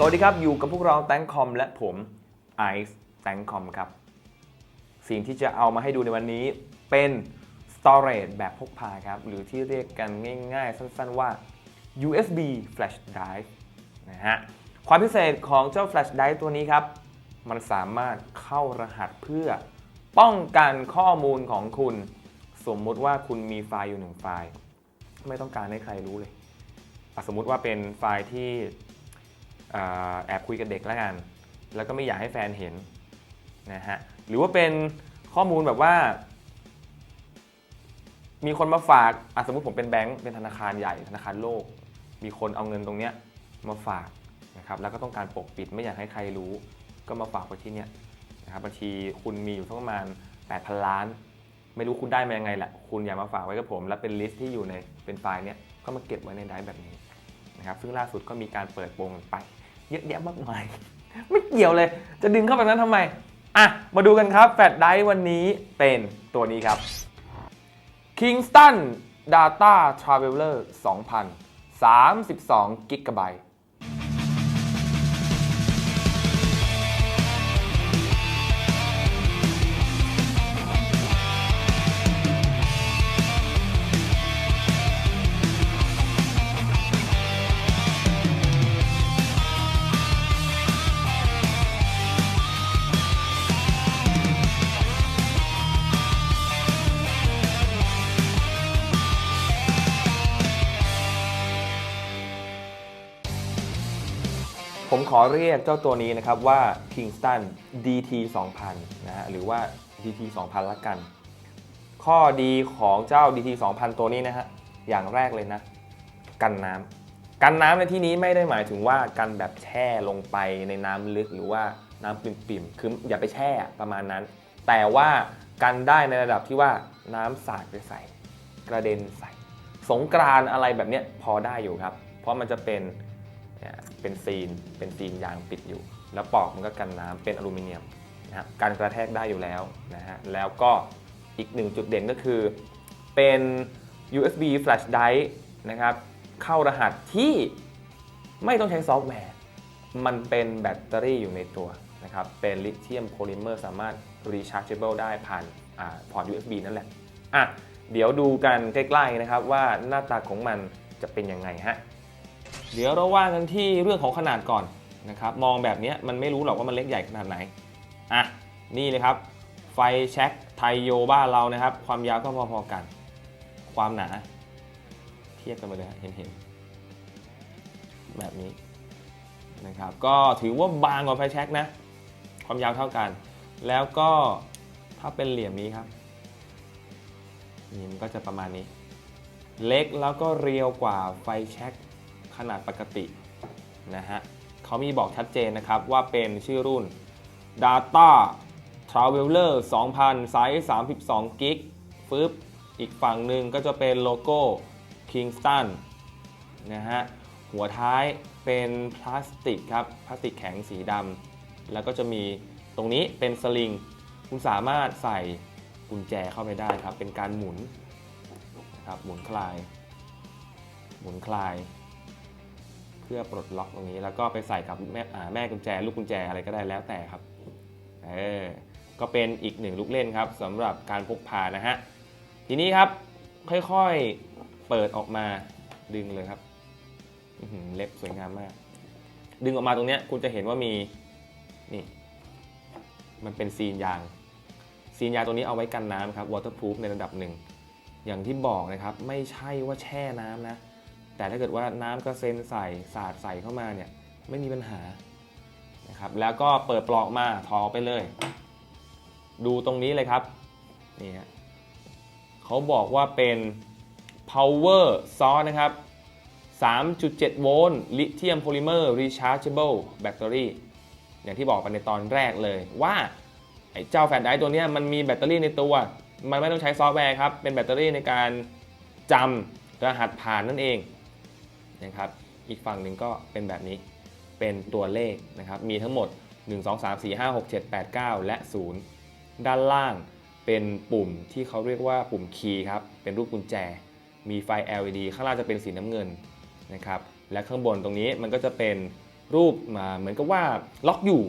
สวัสดีครับ อยู่กับพวกเราแตงคอมและผมไอซ์แตงคอมครับ สิ่งที่จะเอามาให้ดูในวันนี้เป็น storage แบบพกพาครับ หรือที่เรียกกันง่ายๆ สั้นๆว่า USB flash drive นะฮะ ความพิเศษของเจ้า flash drive ตัวนี้ครับ มันสามารถเข้ารหัสเพื่อป้องกันข้อมูลของคุณ สมมุติว่าคุณมีไฟล์อยู่หนึ่งไฟล์ ไม่ต้องการให้ใครรู้เลย สมมุติว่าเป็นไฟล์ที่ แอบคุยกับเด็กแล้วกัน แล้วก็ไม่อยากให้แฟนเห็นนะฮะหรือว่าเป็นข้อมูลแบบว่า มีคนมาฝากอสมมติผมเป็นแบงก์เป็นธนาคารใหญ่ธนาคารโลก มีคนเอาเงินตรงเนี้ยมาฝากนะครับแล้วก็ต้องการปกปิดไม่อยากให้ใครรู้ ก็มาฝากไว้ที่เนี้ยนะครับบัญชีคุณมีอยู่สักประมาณ 8,000 ล้าน ไม่รู้คุณได้มายังไงแหละคุณอยากมาฝากไว้กับผม และเป็นลิสต์ที่อยู่ในเป็นไฟล์เนี้ยก็มาเก็บไว้ในไดรฟ์แบบนี้นะครับซึ่งล่าสุดก็มีการเปิดโปงไป เยอะแยะมากมาย ไม่เกี่ยวเลย จะดึงเข้าไปนั้นทำไม อะ มาดูกันครับแฟลชได้วันนี้เป็นตัวนี้ครับ Kingston Data Traveler 2000 32 g b ขอเรียกเจ้าตัวนี้นะครับว่า Kingston DT 2000นะฮะหรือว่า DT 2000ละกัน ข้อดีของเจ้า DT 2000 ตัวนี้นะฮะอย่างแรกเลยนะ กันน้ำกันน้ำในที่นี้ไม่ได้หมายถึงว่ากันแบบแช่ลงไปในน้ำลึกหรือว่าน้ำปิ่มๆ คืออย่าไปแช่ประมาณนั้น แต่ว่ากันได้ในระดับที่ว่าน้ำสาดไปใส่ กระเด็นใส่ สงกรานอะไรแบบเนี้ยพอได้อยู่ครับ เพราะมันจะเป็น เนี่ยเป็นซีนเป็นซีนยางปิดอยู่ แล้วปอกมันก็กันน้ำเป็นอลูมิเนียมนะฮะการกระแทกได้อยู่แล้วนะฮะแล้วก็อีกหนึ่งจุดเด่นก็คือเป็น USB flash drive นะครับเข้ารหัสที่ไม่ต้องใช้ซอฟต์แวร์ มันเป็นแบตเตอรี่อยู่ในตัวนะครับเป็นลิเธียมโพลิเมอร์สามารถ rechargeable ได้ผ่านอ่าพอร์ต USB นั่นแหละอะเดี๋ยวดูกันใกล้ๆนะครับว่าหน้าตาของมันจะเป็นยังไงฮะ เดี๋ยวเราว่ากันที่เรื่องของขนาดก่อนนะครับ มองแบบนี้มันไม่รู้หรอกว่ามันเล็กใหญ่ขนาดไหน อะ นี่เลยครับ ไฟแช็คไทโยบ้านเรานะครับ ความยาวก็พอๆกัน ความหนา เทียบกันไปเลยเห็นเห็นแบบนี้นะครับ ก็ถือว่าบางกว่าไฟแช็คนะ ความยาวเท่ากัน แล้วก็ถ้าเป็นเหลี่ยมนี้ครับนี่มันก็จะประมาณนี้ เล็กแล้วก็เรียวกว่าไฟแช็ค ขนาดปกตินะฮะเขามีบอกชัดเจนนะครับว่าเป็นชื่อรุ่น Data Traveler 2000 ไซส์ 32 กิกฟึบอีกฝั่งหนึ่งก็จะเป็นโลโก้ Kingston นะฮะหัวท้ายเป็นพลาสติกครับ พลาสติกแข็งสีดำแล้วก็จะมีตรงนี้เป็นสลิง คุณสามารถใส่กุญแจเข้าไปได้ครับ เป็นการหมุนนะครับหมุนคลาย หมุนคลาย พื่อปลดล็อกตรงนี้แล้วก็ไปใส่กับแม่แม่กุญแจ ลูกกุญแจอะไรก็ได้แล้วแต่ครับเออก็เป็นอีกหนึ่งลูกเล่นครับสำหรับการพกพานะฮะทีนี้ครับค่อยๆเปิดออกมาดึงเลยครับเล็บสวยงามมาก ดึงออกมาตรงเนี้ยคุณจะเห็นว่ามีนี่มันเป็นซีนยาง ซีนยางตรงนี้เอาไว้กันน้ำครับ waterproof ในระดับหนึ่งอย่างที่บอกนะครับ ไม่ใช่ว่าแช่น้ำนะ แต่ถ้าเกิดว่าน้ำกระเซ็นใส่สาดใส่เข้ามาเนี่ยไม่มีปัญหานะครับแล้วก็เปิดปลอกมาถอออกไปเลย ดูตรงนี้เลยครับนี่ฮะเขาบอกว่าเป็น power source นะครับ 3.7 โวลต์ลิเธียมโพลิเมอร์ rechargeable battery อย่างที่บอกไปในตอนแรกเลยว่าไอ้เจ้าแฟลชไดร์ตัวนี้มันมีแบตเตอรี่ในตัว มันไม่ต้องใช้ซอฟต์แวร์ครับ เป็นแบตเตอรี่ในการจำรหัสผ่านนั่นเอง นะครับ อีกฝั่งหนึ่งก็เป็นแบบนี้ เป็นตัวเลขนะครับ มีทั้งหมด 1 2 3 4 5 6 7 8 9 และ 0 ด้านล่างเป็นปุ่มที่เขาเรียกว่าปุ่มคีย์ครับ เป็นรูปกุญแจ มีไฟ LED ข้างล่างจะเป็นสีน้ำเงินนะครับ และข้างบนตรงนี้มันก็จะเป็นรูปมาเหมือนกับว่าล็อกอยู่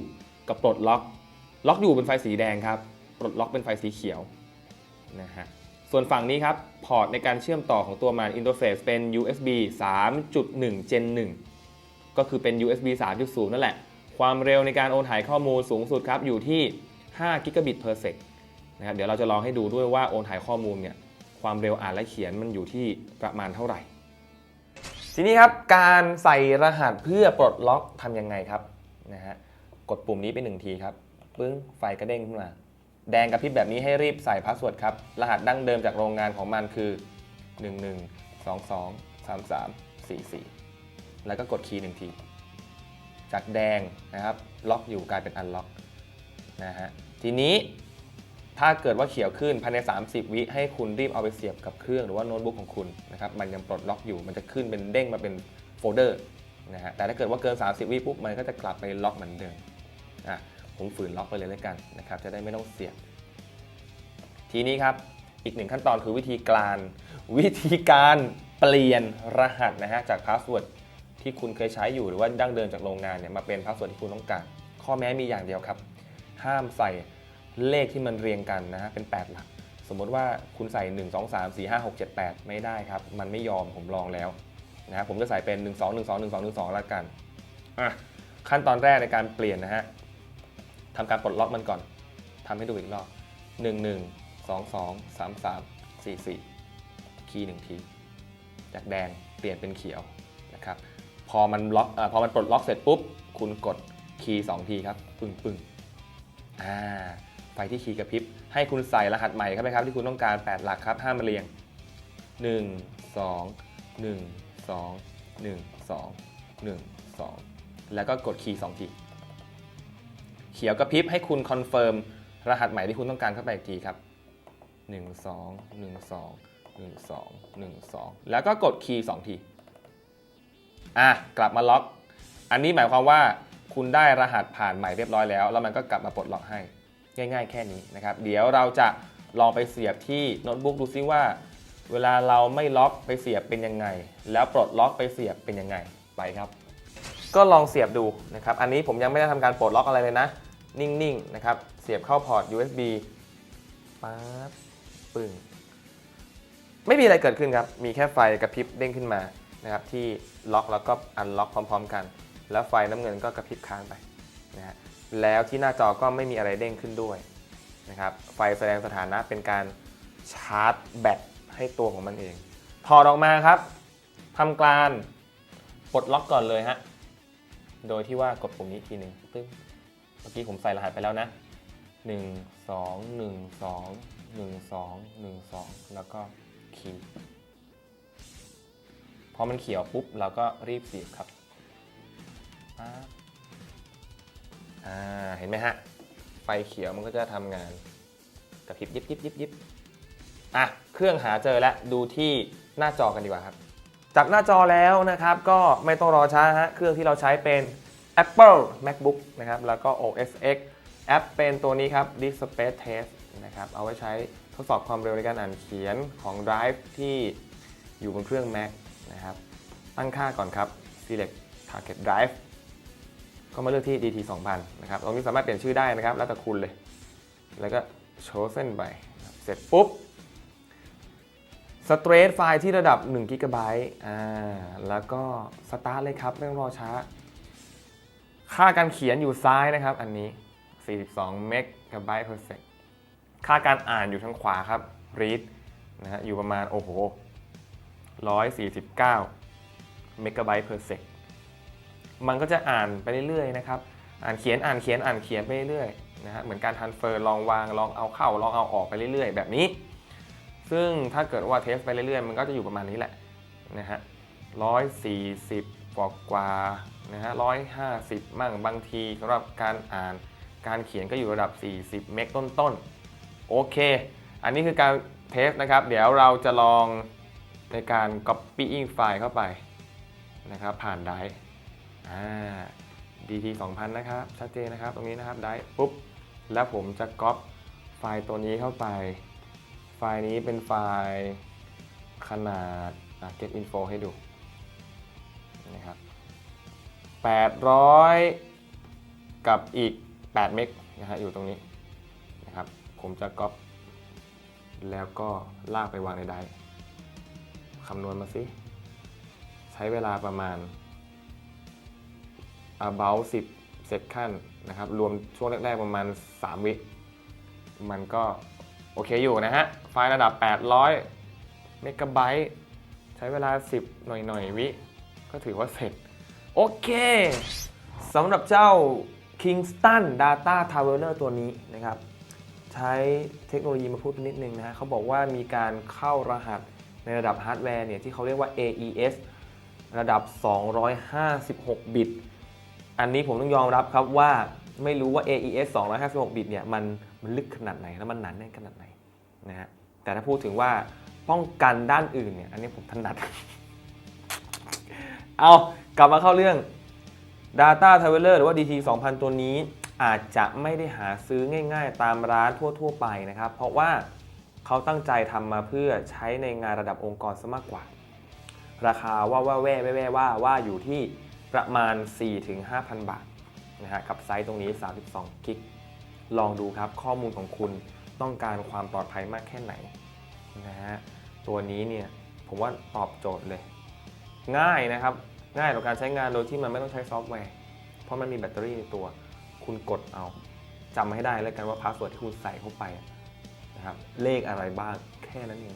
กับปลดล็อก ล็อกอยู่เป็นไฟสีแดงครับ ปลดล็อกเป็นไฟสีเขียวนะฮะ ส่วนฝั่งนี้ครับ พอร์ตในการเชื่อมต่อของตัวมันอินเทอร์เฟซเป็น USB 3.1 Gen 1 ก็คือเป็น USB 3.0 นั่นแหละ ความเร็วในการโอนถ่ายข้อมูลสูงสุดครับอยู่ที่5 Gigabit per sec นะครับเดี๋ยวเราจะลองให้ดูด้วยว่าโอนถ่ายข้อมูลเนี่ยความเร็วอ่านและเขียนมันอยู่ที่ประมาณเท่าไหร่ ทีนี้ครับการใส่รหัสเพื่อปลดล็อกทำยังไงครับนะฮะกดปุ่มนี้ไปหนึ่งทีครับปึ้งไฟกระเด้งขึ้นมา แดงกระพริบแบบนี้ให้รีบใส่พาสเวิร์ดครับ รหัสดั้งเดิมจากโรงงานของมันคือ 11 22 33 44 แล้วก็กดคีย์หนึ่งที จากแดงนะครับ ล็อกอยู่กลายเป็นอันล็อกนะฮะ ทีนี้ถ้าเกิดว่าเขียวขึ้นภายใน 30 วิให้คุณรีบเอาไปเสียบกับเครื่องหรือว่าโน้ตบุ๊กของคุณนะครับ มันยังปลดล็อกอยู่ มันจะขึ้นเป็นเด้งมาเป็นโฟลเดอร์นะฮะ แต่ถ้าเกิดว่าเกิน 30 วิปุ๊บ มันก็จะกลับไปล็อกเหมือนเดิม อะ ผมฝืนล็อกไปเลยแล้วกันนะครับ จะได้ไม่ต้องเสียบ ทีนี้ครับ อีกหนึ่งขั้นตอนคือวิธีการ วิธีการเปลี่ยนรหัสนะฮะจากพาสเวิร์ดที่คุณเคยใช้อยู่หรือว่าดั้งเดิมจากโรงงานเนี่ยมาเป็นพาสเวิร์ดที่คุณต้องการ ข้อแม้มีอย่างเดียวครับ ห้ามใส่เลขที่มันเรียงกันนะฮะเป็น 8 หลัก สมมติว่าคุณใส่ 1 2 3 4 5 6 7 8 ไม่ได้ครับ มันไม่ยอมผมลองแล้วนะฮะผมจะใส่เป็น 1 2 1 2 1 2 1 2 แล้วกันอะขั้นตอนแรกในการเปลี่ยนนะฮะ ทำการปลดล็อกมันก่อนทำให้ดูอีกรอบ 1 1 2 2 3 3 4 4 คีย์หนึ่งที จากแดงเปลี่ยนเป็นเขียวนะครับ พอมันล็อกอาพอมันปลดล็อกเสร็จปุ๊บ คุณกดคีย์สองทีครับ ปึ้งปึ้งอ่าไฟที่คีย์กระพริบ ให้คุณใส่รหัสใหม่ครับไหมครับ ที่คุณต้องการ 8 หลักครับห้ามาเรียง 1 2 1 2 1 2 1 2 แล้วก็กดคีย์สองที เขียวกระพริบให้คุณคอนเฟิร์มรหัสใหม่ที่คุณต้องการเข้าไปอีกทีครับ 1 2 1 2 1 2 1 2 แล้วก็กดคีย์2ที อะ กลับมาล็อก อันนี้หมายความว่าคุณได้รหัสผ่านใหม่เรียบร้อยแล้ว แล้วมันก็กลับมาปลดล็อกให้ ง่ายๆ แค่นี้นะครับ เดี๋ยวเราจะลองไปเสียบที่โน้ตบุ๊กดูซิว่า เวลาเราไม่ล็อกไปเสียบเป็นยังไง แล้วปลดล็อกไปเสียบเป็นยังไง ไปครับ ก็ลองเสียบดูนะครับ อันนี้ผมยังไม่ได้ทำการปลดล็อกอะไรเลยนะ นิ่งๆนะครับ เสียบเข้าพอร์ต USB ปั๊บปึ้งไม่มีอะไรเกิดขึ้นครับ มีแค่ไฟกระพริบเด้งขึ้นมานะครับที่ล็อกแล้วก็อันล็อกพร้อม ๆ กัน แล้วไฟน้ำเงินก็กระพริบค้างไปนะฮะแล้วที่หน้าจอก็ไม่มีอะไรเด้งขึ้นด้วยนะครับไฟแสดงสถานะเป็นการชาร์จแบตให้ตัวของมันเอง ถอดออกมาครับทำการปลดล็อกก่อนเลยฮะ โดยที่ว่ากดปุ่มนี้ทีหนึ่งตึ้งเมื่อกี้ผมใส่รหัสไปแล้วนะ 1 2 1 2 1 2 1 2 แล้วก็คีย์พอมันเขียวปุ๊บเราก็รีบเสียบครับอ่าเห็นไหมฮะ ไฟเขียวมันก็จะทำงานกระพริบยิบยิบยิบยิบอะ เครื่องหาเจอแล้ว ดูที่หน้าจอกันดีกว่าครับ จากหน้าจอแล้วนะครับ ก็ไม่ต้องรอช้าฮะเครื่องที่เราใช้เป็น Apple MacBook นะครับ แล้วก็ OS X แอปเป็นตัวนี้ครับ Disk Space Test นะครับ เอาไว้ใช้ทดสอบความเร็วในการอ่านเขียนของ Drive ที่อยู่บนเครื่อง Mac นะครับ ตั้งค่าก่อนครับ Select Target Drive ก็มาเลือกที่ DT 2000นะครับ ตรงนี้สามารถเปลี่ยนชื่อได้นะครับ แล้วแต่คุณเลย แล้วก็โชว์เส้นไป เสร็จปุ๊บ สเตรทไฟล์ที่ระดับ1 g b อ่าแล้วก็สตาร์ทเลยครับ ไม่ต้องรอช้า ค่าการเขียนอยู่ซ้ายนะครับ อันนี้ 42 เมกะไบต์ per sec ค่าการอ่านอยู่ทางขวาครับ read นะฮะอยู่ประมาณ โอ้โห 149 เมกะไบต์ per sec มันก็จะอ่านไปเรื่อยๆนะครับ อ่านเขียนอ่านเขียนอ่านเขียนไปเรื่อยๆนะฮะเหมือนการ transfer ลองวางลองเอาเข้าลองเอาออกไปเรื่อยๆ แบบนี้ ซึ่งถ้าเกิดว่าเทสไปเรื่อยๆ มันก็จะอยู่ประมาณนี้แหละนะฮะ140กว่ากว่านะฮะ150มั่งบางทีสำหรับการอ่านการเขียนก็อยู่ระดับ 40 เมกต้นๆ โอเค อันนี้คือการเทสนะครับ เดี๋ยวเราจะลองในการ copying ไฟล์เข้าไปนะครับ ผ่านไดร์อ่า DT 2000 นะครับ ชัดเจนนะครับ ตรงนี้นะครับไดร์ปุ๊บ แล้วผมจะก๊อปไฟล์ตัวนี้เข้าไป ไฟล์นี้เป็นไฟล์ขนาดอะ get info ให้ดูนะครับ800 กับอีก 8 เมกนะฮะอยู่ตรงนี้นะครับ ผมจะก๊อปแล้วก็ลากไปวางในไดร์คำนวณมาสิ ใช้เวลาประมาณ about 10เซตขั้นนะครับ รวมช่วงแรก ๆ ประมาณ 3 วิ มันก็ โอเคอยู่นะฮะ ไฟล์ระดับ 800 เมกะไบต์ใช้เวลา 10 หน่อยๆวิ ก็ถือว่าเสร็จ โอเคสำหรับเจ้า Kingston Data Traveler ตัวนี้นะครับ ใช้เทคโนโลยีมาพูดนิดนึงนะฮะเขาบอกว่ามีการเข้ารหัสในระดับฮาร์ดแวร์เนี่ยที่เขาเรียกว่า AES ระดับ 256 บิต อันนี้ผมต้องยอมรับครับว่า ไม่รู้ว่า AES 256 บิตเนี่ยมันมันลึกขนาดไหนแล้วมันหนาแน่นขนาดไหนนะฮะแต่ถ้าพูดถึงว่าป้องกันด้านอื่นเนี่ยอันนี้ผมถนัด เอากลับมาเข้าเรื่อง Data Traveler หรือว่า DT 2000 ตัวนี้อาจจะไม่ได้หาซื้อง่าย ๆ ตามร้านทั่ว ๆ ไปนะครับ เพราะว่าเขาตั้งใจทำมาเพื่อใช้ในงานระดับองค์กรซะมากกว่า ราคาว่าว่าแว่แว่แว่ว่าว่าอยู่ที่ประมาณ 4-5,000 บาท นะฮะกับไซส์ตรงนี้ 32กิกลองดูครับข้อมูลของคุณต้องการความปลอดภัยมากแค่ไหนนะฮะตัวนี้เนี่ยผมว่าตอบโจทย์เลย ง่ายนะครับ ง่ายต่อการใช้งานโดยที่มันไม่ต้องใช้ซอฟต์แวร์ เพราะมันมีแบตเตอรี่ในตัว คุณกดเอาจำให้ได้แล้วกันว่าพาสเวิร์ดที่คุณใส่เข้าไปนะครับเลขอะไรบ้างแค่นั้นเอง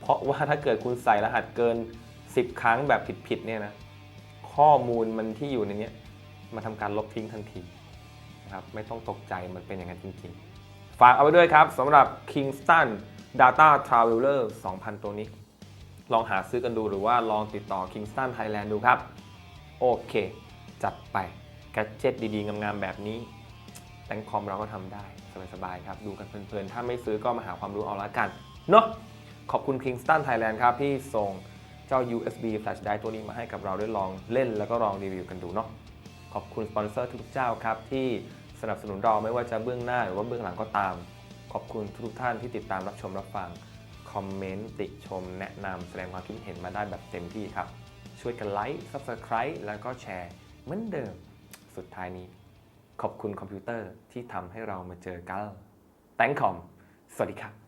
เพราะว่าถ้าเกิดคุณใส่รหัสเกิน 10 ครั้งแบบผิดๆเนี่ยนะข้อมูลมันที่อยู่ในนี้ มาทำการลบทิ้งทันทีนะครับไม่ต้องตกใจมันเป็นอย่างนั้นจริงๆ ฝากเอาไว้ด้วยครับสำหรับ Kingston Data Traveler 2,000 ตัวนี้ ลองหาซื้อกันดูหรือว่าลองติดต่อ Kingston Thailand ดูครับ โอเค จัดไปแกดเจ็ตดีๆ งามๆ แบบนี้แตงคอมเราก็ทำได้ สบายๆ ครับ ดูกันเพลินๆ ถ้าไม่ซื้อก็มาหาความรู้เอาละกัน เนาะขอบคุณ Kingston Thailand ครับ ที่ส่งเจ้า USB flash drive ตัวนี้มาให้กับเราได้ลองเล่นแล้วก็ลองรีวิวกันดูเนาะ ขอบคุณสปอนเซอร์ทุกเจ้าครับที่สนับสนุนเราไม่ว่าจะเบื้องหน้าหรือว่าเบื้องหลังก็ตาม ขอบคุณทุกท่านที่ติดตามรับชมรับฟัง คอมเมนต์ติชม แนะนำแสดงความคิดเห็นมาได้แบบเต็มที่ครับ ช่วยกันไลค์ Subscribe แล้วก็แชร์เหมือนเดิม สุดท้ายนี้ ขอบคุณคอมพิวเตอร์ที่ทำให้เรามาเจอกันแตงคอม สวัสดีครับ